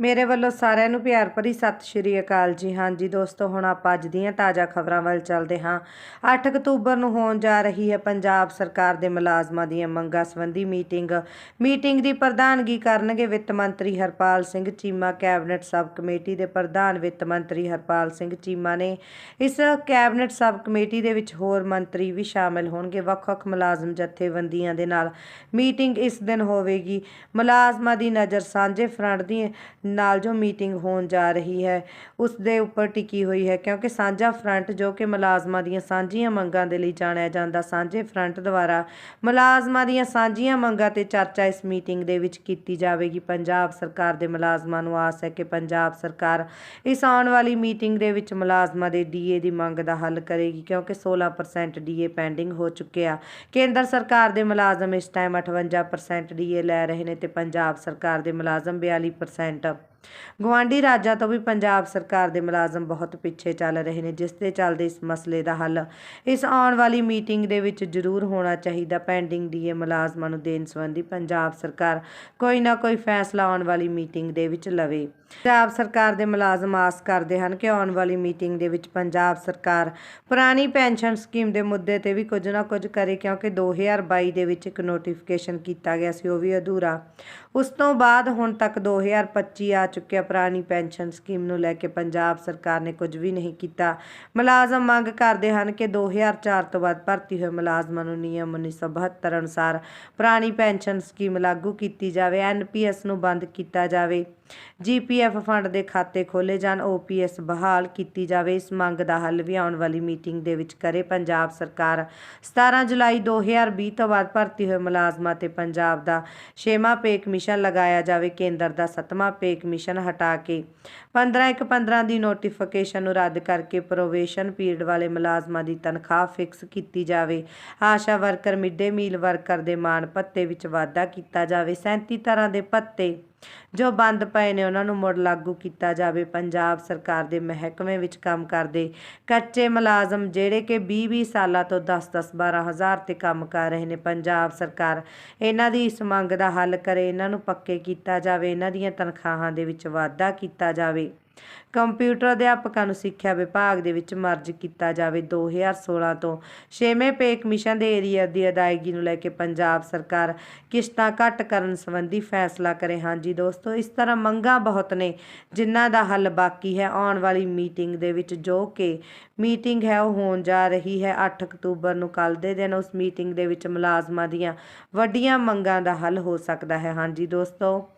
ਮੇਰੇ ਵੱਲੋਂ ਸਾਰਿਆਂ ਨੂੰ ਪਿਆਰ ਭਰੀ ਸਤਿ ਸ਼੍ਰੀ ਅਕਾਲ ਜੀ। ਹਾਂਜੀ ਦੋਸਤੋ, ਹੁਣ ਆਪਾਂ ਅੱਜ ਦੀਆਂ ਤਾਜ਼ਾ ਖਬਰਾਂ ਵੱਲ ਚੱਲਦੇ ਹਾਂ। 8 ਅਕਤੂਬਰ ਨੂੰ ਹੋਣ ਜਾ ਰਹੀ ਹੈ ਪੰਜਾਬ ਸਰਕਾਰ ਦੇ ਮੁਲਾਜ਼ਮਾਂ ਦੀਆਂ ਮੰਗਾਂ ਸੰਬੰਧੀ ਮੀਟਿੰਗ। ਮੀਟਿੰਗ ਦੀ ਪ੍ਰਧਾਨਗੀ ਕਰਨਗੇ ਵਿੱਤ ਮੰਤਰੀ Harpal Singh Cheema. Cabinet sub committee ਦੇ ਪ੍ਰਧਾਨ ਵਿੱਤ ਮੰਤਰੀ ਹਰਪਾਲ ਸਿੰਘ ਚੀਮਾ ਨੇ ਇਸ ਕੈਬਨਿਟ ਸਬ ਕਮੇਟੀ ਦੇ ਵਿੱਚ ਹੋਰ ਮੰਤਰੀ ਵੀ ਸ਼ਾਮਿਲ ਹੋਣਗੇ। ਵੱਖ-ਵੱਖ ਮੁਲਾਜ਼ਮ ਜਥੇਬੰਦੀਆਂ ਦੇ ਨਾਲ ਮੀਟਿੰਗ ਇਸ ਦਿਨ ਹੋਵੇਗੀ। ਮੁਲਾਜ਼ਮਾਂ ਦੀ ਨਜ਼ਰ ਸਾਂਝੇ ਫਰੰਟ ਦੀ ਨਾਲ ਜੋ ਮੀਟਿੰਗ ਹੋਣ ਜਾ ਰਹੀ ਹੈ ਉਸ ਦੇ ਉੱਪਰ ਟਿਕੀ ਹੋਈ ਹੈ, ਕਿਉਂਕਿ ਸਾਂਝਾ ਫਰੰਟ ਜੋ ਕਿ ਮੁਲਾਜ਼ਮਾਂ ਦੀਆਂ ਸਾਂਝੀਆਂ ਮੰਗਾਂ ਦੇ ਲਈ ਜਾਣਿਆ ਜਾਂਦਾ, ਸਾਂਝੇ ਫਰੰਟ ਦੁਆਰਾ ਮੁਲਾਜ਼ਮਾਂ ਦੀਆਂ ਸਾਂਝੀਆਂ ਮੰਗਾਂ ਤੇ ਚਰਚਾ ਇਸ ਮੀਟਿੰਗ ਦੇ ਵਿੱਚ ਕੀਤੀ ਜਾਵੇਗੀ। ਪੰਜਾਬ ਸਰਕਾਰ ਦੇ ਮੁਲਾਜ਼ਮਾਂ ਨੂੰ ਆਸ ਹੈ ਕਿ ਪੰਜਾਬ ਸਰਕਾਰ ਇਸ ਆਉਣ ਵਾਲੀ ਮੀਟਿੰਗ ਦੇ ਵਿੱਚ ਮੁਲਾਜ਼ਮਾਂ ਦੇ ਡੀਏ ਦੀ ਮੰਗ ਦਾ ਹੱਲ ਕਰੇਗੀ, ਕਿਉਂਕਿ 16% ਡੀਏ ਪੈਂਡਿੰਗ ਹੋ ਚੁੱਕਿਆ ਕੇਂਦਰ ਸਰਕਾਰ ਦੇ ਮੁਲਾਜ਼ਮ ਇਸ ਟਾਈਮ 58% ਡੀਏ ਲੈ ਰਹੇ ਨੇ ਤੇ ਪੰਜਾਬ ਸਰਕਾਰ ਦੇ ਮੁਲਾਜ਼ਮ 42% ਗਵਾਂਢੀ ਰਾਜਾਂ ਤੋਂ ਵੀ ਪੰਜਾਬ ਸਰਕਾਰ ਦੇ ਮੁਲਾਜ਼ਮ ਬਹੁਤ ਪਿੱਛੇ ਚੱਲ ਰਹੇ ਨੇ, ਜਿਸ ਦੇ ਚੱਲਦੇ ਇਸ ਮਸਲੇ ਦਾ ਹੱਲ। ਇਸ ਆਉਣ ਵਾਲੀ ਮੀਟਿੰਗ ਦੇ ਵਿੱਚ ਜ਼ਰੂਰ ਹੋਣਾ ਚਾਹੀਦਾ, ਪੈਂਡਿੰਗ ਡੀਏ ਮੁਲਾਜ਼ਮਾਂ ਨੂੰ ਦੇਣ ਸੰਬੰਧੀ ਪੰਜਾਬ ਸਰਕਾਰ ਕੋਈ ਨਾ ਕੋਈ ਫੈਸਲਾ ਆਉਣ ਵਾਲੀ ਮੀਟਿੰਗ ਦੇ ਵਿੱਚ ਲਵੇ। ਪੰਜਾਬ ਸਰਕਾਰ ਦੇ ਮੁਲਾਜ਼ਮ ਆਸ ਕਰਦੇ ਹਨ ਕਿ ਆਉਣ ਵਾਲੀ ਮੀਟਿੰਗ ਦੇ ਵਿੱਚ ਪੰਜਾਬ ਸਰਕਾਰ ਪੁਰਾਣੀ ਪੈਨਸ਼ਨ ਸਕੀਮ ਦੇ ਮੁੱਦੇ ਤੇ ਵੀ ਕੁਝ ਨਾ ਕੁਝ ਕਰੇ, ਕਿਉਂਕਿ 2022 ਦੇ ਵਿੱਚ ਇੱਕ ਨੋਟੀਫਿਕੇਸ਼ਨ ਕੀਤਾ ਗਿਆ ਸੀ, ਉਹ ਵੀ ਅਧੂਰਾ। ਉਸ ਤੋਂ ਬਾਅਦ ਹੁਣ ਤੱਕ 2025 ਆ ਚੁੱਕਿਆ ਪੁਰਾਣੀ ਪੈਨਸ਼ਨ ਸਕੀਮ ਨੂੰ ਲੈ ਕੇ ਪੰਜਾਬ ਸਰਕਾਰ ਨੇ ਕੁਝ ਵੀ ਨਹੀਂ ਕੀਤਾ। ਮੁਲਾਜ਼ਮ ਮੰਗ ਕਰਦੇ ਹਨ ਕਿ 2004 ਤੋਂ ਬਾਅਦ ਭਰਤੀ ਹੋਏ ਮੁਲਾਜ਼ਮਾਂ ਨੂੰ ਨਿਯਮ 1972 ਅਨੁਸਾਰ ਪੁਰਾਣੀ ਪੈਨਸ਼ਨ ਸਕੀਮ ਲਾਗੂ ਕੀਤੀ ਜਾਵੇ ਐਨਪੀਐਸ ਨੂੰ ਬੰਦ ਕੀਤਾ ਜਾਵੇ। ਜੀਪੀਐਫ ਫੰਡ ਦੇ ਖਾਤੇ ਖੋਲੇ ਜਾਣ ਓਪੀਐਸ ਬਹਾਲ ਕੀਤੀ ਜਾਵੇ। ਇਸ ਮੰਗ ਦਾ ਹੱਲ ਵੀ ਆਉਣ ਵਾਲੀ ਮੀਟਿੰਗ ਦੇ ਵਿੱਚ ਕਰੇ ਪੰਜਾਬ ਸਰਕਾਰ। 17 ਜੁਲਾਈ 2020 ਤੋਂ ਬਾਅਦ ਭਰਤੀ ਹੋਏ ਮੁਲਾਜ਼ਮਾਂ ਤੇ ਪੰਜਾਬ ਦਾ ਛੇਵਾਂ ਪੇ ਕਮਿਸ਼ਨ ਲਗਾਇਆ ਜਾਵੇ। ਕੇਂਦਰ ਦਾ ਸੱਤਵਾਂ ਪੇ ਕਮਿਸ਼ਨ ਹਟਾ ਕੇ 15 ਇੱਕ 15 ਦੀ ਨੋਟੀਫਿਕੇਸ਼ਨ ਨੂੰ ਰੱਦ ਕਰਕੇ ਪ੍ਰੋਵੇਸ਼ਨ ਪੀਰੀਅਡ ਵਾਲੇ ਮੁਲਾਜ਼ਮਾਂ ਦੀ ਤਨਖਾਹ ਫਿਕਸ ਕੀਤੀ ਜਾਵੇ। Asha worker midday meal worker ਦੇ ਮਾਣ ਭੱਤੇ ਵਿੱਚ ਵਾਧਾ ਕੀਤਾ ਜਾਵੇ। 37 ਤਰ੍ਹਾਂ ਦੇ ਭੱਤੇ ਜੋ ਬੰਦ ਪਏ ਨੇ, ਉਹਨਾਂ ਨੂੰ ਮੁੜ ਲਾਗੂ ਕੀਤਾ ਜਾਵੇ। ਪੰਜਾਬ ਸਰਕਾਰ ਦੇ ਮਹਿਕਮੇ ਵਿੱਚ ਕੰਮ ਕਰਦੇ ਕੱਚੇ ਮੁਲਾਜ਼ਮ, ਜਿਹੜੇ ਕਿ 20-20 ਸਾਲਾਂ ਤੋਂ 10-10 12 ਹਜ਼ਾਰ ਤੇ ਕੰਮ ਕਰ ਰਹੇ ਨੇ, ਪੰਜਾਬ ਸਰਕਾਰ ਇਹਨਾਂ ਦੀ ਇਸ ਮੰਗ ਦਾ ਹੱਲ ਕਰੇ। ਇਹਨਾਂ ਨੂੰ ਪੱਕੇ ਕੀਤਾ ਜਾਵੇ, ਇਹਨਾਂ ਦੀਆਂ ਤਨਖਾਹਾਂ ਦੇ ਵਿੱਚ ਵਾਧਾ ਕੀਤਾ ਜਾਵੇ। ਕੰਪਿਊਟਰ ਅਧਿਆਪਕਾਂ ਨੂੰ ਸਿੱਖਿਆ ਵਿਭਾਗ ਦੇ ਵਿੱਚ ਮਰਜ ਕੀਤਾ ਜਾਵੇ 2016 ਤੋਂ। ਛੇਵੇਂ ਪੇ ਕਮਿਸ਼ਨ ਦੇ ਏਰੀਆ ਦੀ ਅਦਾਇਗੀ ਨੂੰ ਲੈ ਕੇ ਪੰਜਾਬ ਸਰਕਾਰ ਕਿਸ਼ਤਾਂ ਘੱਟ ਕਰਨ ਸੰਬੰਧੀ ਫੈਸਲਾ ਕਰੇ। ਹਾਂਜੀ ਦੋਸਤੋ, ਇਸ ਤਰ੍ਹਾਂ ਮੰਗਾਂ ਬਹੁਤ ਨੇ, ਜਿਨ੍ਹਾਂ ਦਾ ਹੱਲ ਬਾਕੀ ਹੈ। ਆਉਣ ਵਾਲੀ ਮੀਟਿੰਗ ਦੇ ਵਿੱਚ ਜੋ ਕਿ ਮੀਟਿੰਗ ਹੈ, ਉਹ ਹੋਣ ਜਾ ਰਹੀ ਹੈ। 8 ਅਕਤੂਬਰ ਨੂੰ ਕੱਲ ਦੇ ਦਿਨ ਉਸ ਮੀਟਿੰਗ ਦੇ ਵਿੱਚ ਮੁਲਾਜ਼ਮਾਂ ਦੀਆਂ ਵੱਡੀਆਂ ਮੰਗਾਂ ਦਾ ਹੱਲ ਹੋ ਸਕਦਾ ਹੈ। ਹਾਂਜੀ ਦੋਸਤੋ।